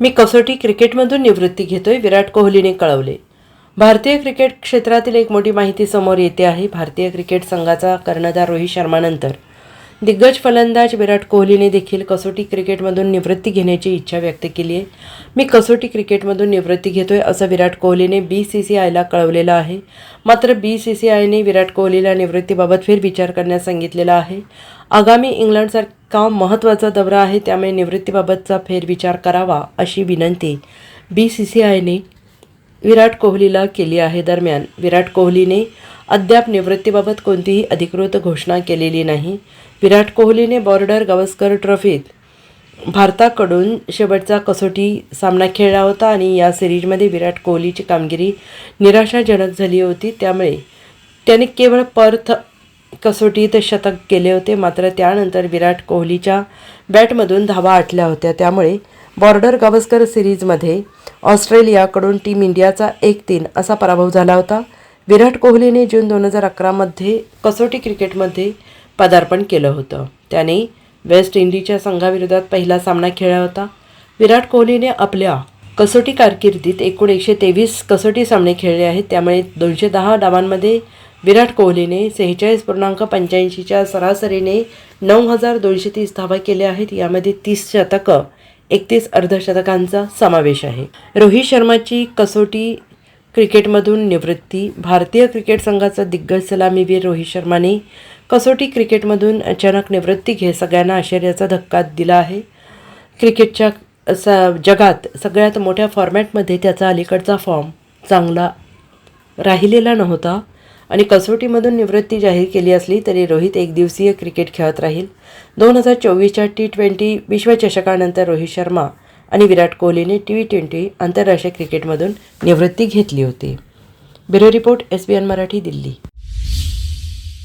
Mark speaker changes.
Speaker 1: मी कसोटी क्रिकेटमधून निवृत्ती घेतोय विराट कोहलीने कळवले. भारतीय क्रिकेट क्षेत्रातील एक मोठी माहिती समोर येते आहे भारतीय क्रिकेट संघाचा कर्णधार रोहित शर्मानंतर. दिग्गज फलंदाज विराट कोहलीने देखील कसोटी क्रिकेटमधून निवृत्ती घेण्याची इच्छा व्यक्त केली आहे. मी कसोटी क्रिकेटमधून निवृत्ती घेतोय असं विराट कोहलीने बी सी सी आयला कळवलेलं आहे. मात्र बी सी सी आयने विराट कोहलीला निवृत्तीबाबत फेरविचार करण्यास सांगितलेला आहे. आगामी इंग्लंडसारखा महत्त्वाचा दौरा आहे त्यामुळे निवृत्तीबाबतचा फेरविचार करावा अशी विनंती बी सी सी आयने विराट कोहलीला केली आहे दरम्यान. विराट कोहलीने अद्याप निवृत्तीबाबत कोणतीही अधिकृत घोषणा केलेली नाही. विराट कोहलीने बॉर्डर गावस्कर ट्रॉफीत भारताकडून शेवटचा कसोटी सामना खेळला होता आणि या सिरीजमध्ये विराट कोहलीची कामगिरी निराशाजनक झाली होती. त्यामुळे त्याने केवळ पर्थ कसोटीत शतक केले होते. मात्र त्यानंतर विराट कोहलीच्या बॅटमधून धावा आटल्या होत्या. त्यामुळे बॉर्डर गावस्कर सिरीजमध्ये ऑस्ट्रेलियाकडून टीम इंडियाचा एक तीन असा पराभव झाला होता. विराट कोहलीने जून दोन हजार अकरामध्ये कसोटी क्रिकेटमध्ये पदार्पण केलं होतं. त्याने वेस्ट इंडिजच्या संघाविरोधात पहिला सामना खेळला होता. विराट कोहलीने आपल्या कसोटी कारकिर्दीत एकूण एकशे तेवीस कसोटी सामने खेळले आहेत. त्यामुळे दोनशे दहा डावांमध्ये विराट कोहलीने सेहेचाळीस पूर्णांक पंच्याऐंशीच्या सरासरीने नऊ हजार दोनशे तीस धावा केल्या आहेत. यामध्ये तीस शतकं एकतीस अर्धशतकांचा समावेश आहे. रोहित शर्माची कसोटी क्रिकेटमधून निवृत्ती. भारतीय क्रिकेट संघाचा दिग्गज सलामीवीर रोहित शर्माने कसोटी क्रिकेटमधून अचानक निवृत्ती घे सगळ्यांना आश्चर्याचा धक्का दिला आहे. क्रिकेटच्या स जगात सगळ्यात मोठ्या फॉर्मॅटमध्ये त्याचा अलीकडचा फॉर्म चांगला राहिलेला नव्हता आणि कसोटीमधून निवृत्ती जाहीर केली असली तरी रोहित एकदिवसीय क्रिकेट खेळत राहील. दोन हजार चोवीसच्या टी ट्वेंटी विश्वचषकानंतर रोहित शर्मा आणि विराट कोहलीने टी व्ही ट्वेंटी आंतरराष्ट्रीय क्रिकेटमधून निवृत्ती घेतली होती. Bureau report S B N Marathi Delhi.